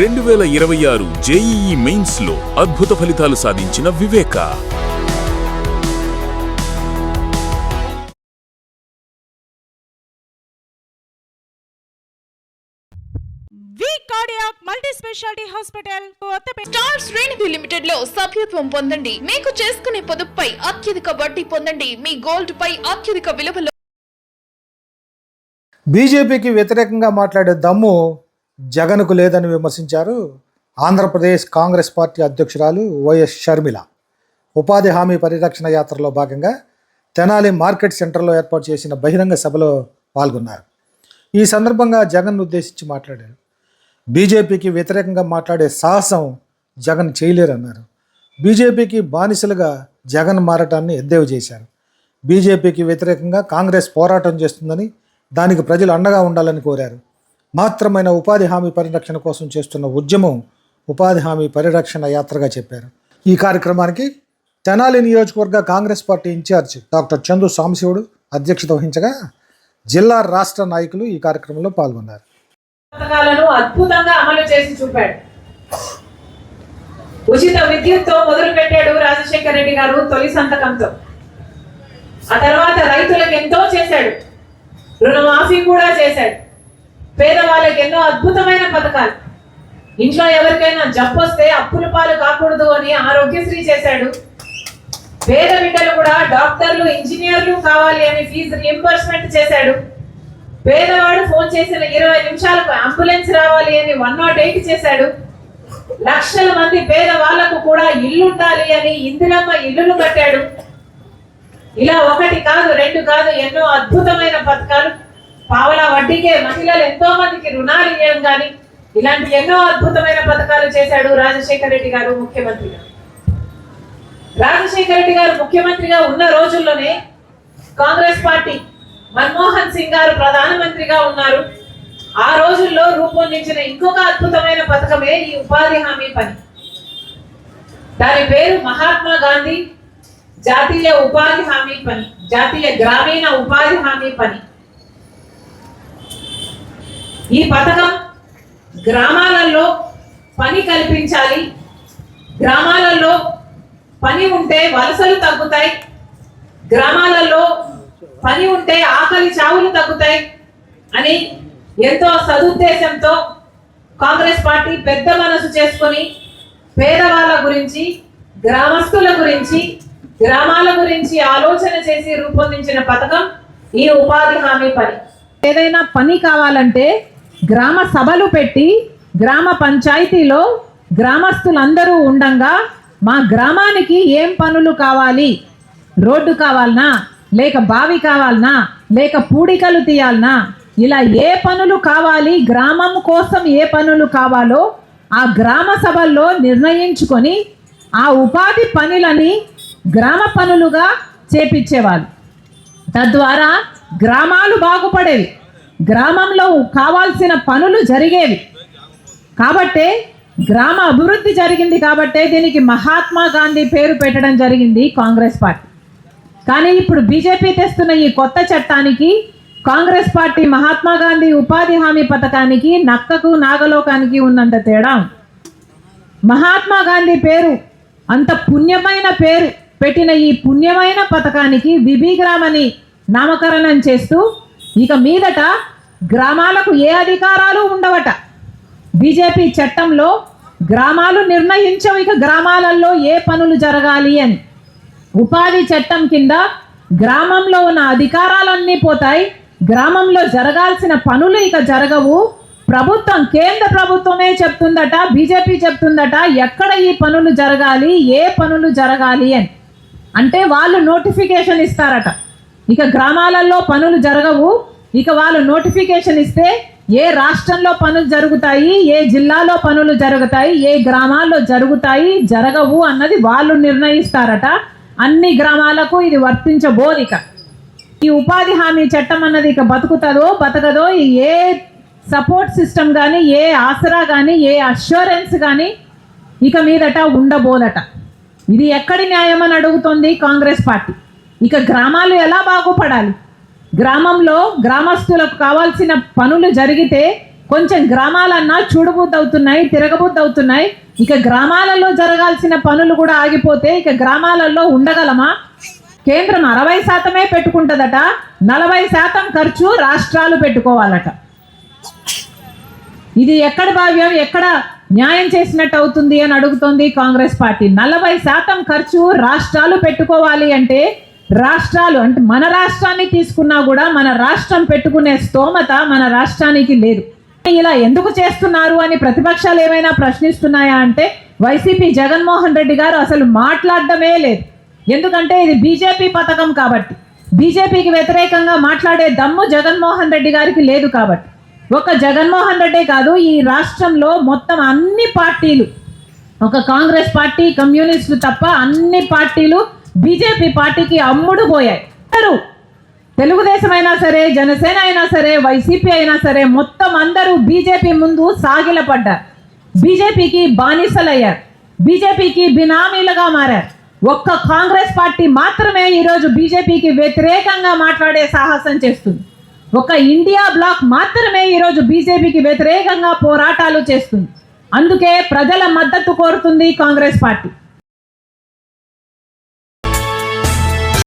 రెండు వేల ఇరవై ఆరు జేఈఈ మెయిన్స్లో అద్భుత ఫలితాలు సాధించిన Viveka. Multi speciality hospital star శ్రేణిధి లిమిటెడ్లో సభ్యత్వం పొందండి. మీకు చేసుకునే పొదుపుపై అత్యధిక వడ్డీ పొందండి. మీ గోల్డ్ పై అత్యధిక విలువలో బీజేపీకి వ్యతిరేకంగా మాట్లాడే దమ్ము జగన్కు లేదని విమర్శించారు ఆంధ్రప్రదేశ్ కాంగ్రెస్ పార్టీ అధ్యక్షురాలు వైఎస్ షర్మిల. ఉపాధి హామీ పరిరక్షణ యాత్రలో భాగంగా తెనాలి మార్కెట్ సెంటర్లో ఏర్పాటు చేసిన బహిరంగ సభలో పాల్గొన్నారు. ఈ సందర్భంగా జగన్ ఉద్దేశించి మాట్లాడారు. బీజేపీకి వ్యతిరేకంగా మాట్లాడే సాహసం జగన్ చేయలేరన్నారు. బీజేపీకి బానిసలుగా జగన్ మారటాన్ని ఎద్దేవి చేశారు. బీజేపీకి వ్యతిరేకంగా కాంగ్రెస్ పోరాటం చేస్తుందని దానికి ప్రజలు అండగా ఉండాలని కోరారు. మాత్రమైన ఉపాధి హామీ పరిరక్షణ కోసం చేస్తున్న ఉద్యమం ఉపాధి హామీ పరిరక్షణ యాత్రగా చెప్పారు. ఈ కార్యక్రమానికి తెనాలి నియోజకవర్గ Congress party incharge doctor Chandu Samshivudu అధ్యక్షత వహించగా జిల్లా రాష్ట్ర నాయకులు ఈ కార్యక్రమంలో పాల్గొన్నారు. పథకాలను అద్భుతంగా అమలు చేసి చూపాడు. ఉచిత విద్యుత్తో మొదలు పెట్టాడు రాజశేఖర రెడ్డి గారు తొలి సంతకంతో. ఆ తర్వాత రైతులకు ఎంతో చేశాడు. రుణమాఫీ కూడా చేశాడు. పేదవాళ్ళకి ఎన్నో అద్భుతమైన పథకాలు. ఇంట్లో ఎవరికైనా జబ్బు వస్తే అప్పుల పాలు కాకూడదు అని ఆరోగ్యశ్రీ చేశాడు. పేద బిడ్డలు కూడా డాక్టర్లు ఇంజనీర్లు కావాలి అని ఫీజు రియంబర్స్మెంట్ చేశాడు. పేదవాడు ఫోన్ చేసిన ఇరవై నిమిషాలకు అంబులెన్స్ రావాలి అని వన్ నాట్ ఎయిట్ చేశాడు. లక్షల మంది పేద వాళ్ళకు కూడా ఇల్లు ఉండాలి అని ఇందిరమ్మ ఇల్లులు కట్టాడు. ఇలా ఒకటి కాదు రెండు కాదు ఎన్నో అద్భుతమైన పథకాలు. పావలా వడ్డీకే మహిళలు ఎంతో మందికి రుణాలు ఇవ్వడం కానీ ఇలాంటి ఎన్నో అద్భుతమైన పథకాలు చేశాడు రాజశేఖర రెడ్డి గారు ముఖ్యమంత్రిగా. రాజశేఖర రెడ్డి గారు ముఖ్యమంత్రిగా ఉన్న రోజుల్లోనే కాంగ్రెస్ పార్టీ మన్మోహన్ సింగ్ గారు ప్రధానమంత్రిగా ఉన్నారు. ఆ రోజుల్లో రూపొందించిన ఇంకొక అద్భుతమైన పథకమే ఈ ఉపాధి హామీ పని. దాని పేరు మహాత్మా గాంధీ జాతీయ ఉపాధి హామీ పని జాతీయ గ్రామీణ ఉపాధి హామీ పని. ఈ పథకం గ్రామాలలో పని కల్పించాలి. గ్రామాలలో పని ఉంటే వలసలు తగ్గుతాయి. గ్రామాలలో పని ఉంటే ఆకలి చావులు తగ్గుతాయి అని ఎంతో సదుద్దేశంతో కాంగ్రెస్ పార్టీ పెద్ద మనసు చేసుకొని పేదవాళ్ళ గురించి గ్రామస్తుల గురించి గ్రామాల గురించి ఆలోచన చేసి రూపొందించిన పథకం ఈ ఉపాధి హామీ పని. ఏదైనా పని కావాలంటే గ్రామ సభలు పెట్టి గ్రామ పంచాయతీలో గ్రామస్తులందరూ ఉండంగా మా గ్రామానికి ఏం పనులు కావాలి? రోడ్డు కావాలనా? లేక బావి కావాలనా? లేక పూడికలు తీయాలనా? ఇలా ఏ పనులు కావాలి? గ్రామం కోసం ఏ పనులు కావాలో ఆ గ్రామ సభల్లో నిర్ణయించుకొని ఆ ఉపాధి పనులని గ్రామ పనులుగా చేపించేవాళ్ళు. తద్వారా గ్రామాలు బాగుపడేవి. గ్రామంలో కావాల్సిన పనులు జరిగేవి. కాబట్టే గ్రామ అభివృద్ధి జరిగింది కాబట్టే దీనికి మహాత్మా గాంధీ పేరు పెట్టడం జరిగింది కాంగ్రెస్ పార్టీ. కానీ ఇప్పుడు బీజేపీ తెస్తున్న ఈ కొత్త చట్టానికి కాంగ్రెస్ పార్టీ మహాత్మా గాంధీ ఉపాధి హామీ పథకానికి నక్కకు నాగలోకానికి ఉన్నంత తేడా మహాత్మా గాంధీ పేరు అంత పుణ్యమైన పేరు పెట్టిన ఈ పుణ్యమైన పథకానికి విబిగ్రామ్ అని నామకరణం చేస్తూ ఇక మీదట గ్రామాలకు ఏ అధికారాలు ఉండవట. బీజేపీ చట్టంలో గ్రామాలు నిర్ణయించవు ఇక గ్రామాలలో ఏ పనులు జరగాలి అని. ఉపాధి చట్టం కింద గ్రామంలో ఉన్న అధికారాలన్నీ పోతాయి గ్రామంలో జరగాల్సిన పనులు ఇక జరగవు. ప్రభుత్వం కేంద్ర ప్రభుత్వమే చెప్తుందట బీజేపీ చెప్తుందట ఎక్కడ ఈ పనులు జరగాలి ఏ పనులు జరగాలి అని. అంటే వాళ్ళు నోటిఫికేషన్ ఇస్తారట. ఇక గ్రామాలలో పనులు జరగవు. ఇక వాళ్ళు నోటిఫికేషన్ ఇస్తే ఏ రాష్ట్రంలో పనులు జరుగుతాయి ఏ జిల్లాలో పనులు జరుగుతాయి ఏ గ్రామాల్లో జరుగుతాయి జరగవు అన్నది వాళ్ళు నిర్ణయిస్తారట. అన్ని గ్రామాలకు ఇది వర్తించబోదిక ఈ ఉపాధి హామీ చట్టం అన్నది ఇక బతుకుతుందో బతకదో ఏ సపోర్ట్ సిస్టమ్ కానీ ఏ ఆసరా కానీ ఏ అష్యూరెన్స్ కానీ ఇక మీదట ఉండబోదట. ఇది ఎక్కడి న్యాయం అని అడుగుతోంది కాంగ్రెస్ పార్టీ. ఇక గ్రామాలు ఎలా బాగుపడాలి? గ్రామంలో గ్రామస్తులకు కావాల్సిన పనులు జరిగితే కొంచెం గ్రామాలన్నా చూడబుద్దవుతున్నాయి తిరగబుద్దవుతున్నాయి ఇక గ్రామాలలో జరగాల్సిన పనులు కూడా ఆగిపోతే ఇక గ్రామాలలో ఉండగలమా? కేంద్రం అరవై శాతమే పెట్టుకుంటుందట నలభై శాతం ఖర్చు రాష్ట్రాలు పెట్టుకోవాలట. ఇది ఎక్కడ భావ్యం ఎక్కడ న్యాయం చేసినట్టు అవుతుంది అని అడుగుతోంది కాంగ్రెస్ పార్టీ. నలభై శాతం ఖర్చు రాష్ట్రాలు పెట్టుకోవాలి అంటే రాష్ట్రాలు అంటే మన రాష్ట్రాన్ని తీసుకున్నా కూడా మన రాష్ట్రం పెట్టుకునే స్తోమత మన రాష్ట్రానికి లేదు. ఇలా ఎందుకు చేస్తున్నారు అని ప్రతిపక్షాలు ఏమైనా ప్రశ్నిస్తున్నాయా అంటే వైసీపీ జగన్మోహన్ రెడ్డి గారు అసలు మాట్లాడడమే లేదు. ఎందుకంటే ఇది బీజేపీ పథకం కాబట్టి. బీజేపీకి వ్యతిరేకంగా మాట్లాడే దమ్ము జగన్మోహన్ రెడ్డి గారికి లేదు కాబట్టి. ఒక జగన్మోహన్ రెడ్డే కాదు ఈ రాష్ట్రంలో మొత్తం అన్ని పార్టీలు ఒక కాంగ్రెస్ పార్టీ కమ్యూనిస్టులు తప్ప అన్ని పార్టీలు బీజేపీ పార్టీకి అమ్ముడు పోయాయి. అందరూ తెలుగుదేశం అయినా సరే జనసేన అయినా సరే వైసీపీ అయినా సరే మొత్తం అందరూ బీజేపీ ముందు సాగిలపడ్డారు. బీజేపీకి బానిసలయ్యారు. బీజేపీకి బినామీలుగా మారారు. ఒక్క కాంగ్రెస్ పార్టీ మాత్రమే ఈరోజు బీజేపీకి వ్యతిరేకంగా మాట్లాడే సాహసం చేస్తుంది. ఒక ఇండియా బ్లాక్ మాత్రమే ఈరోజు బీజేపీకి వ్యతిరేకంగా పోరాటాలు చేస్తుంది. అందుకే ప్రజల మద్దతు కోరుతుంది కాంగ్రెస్ పార్టీ.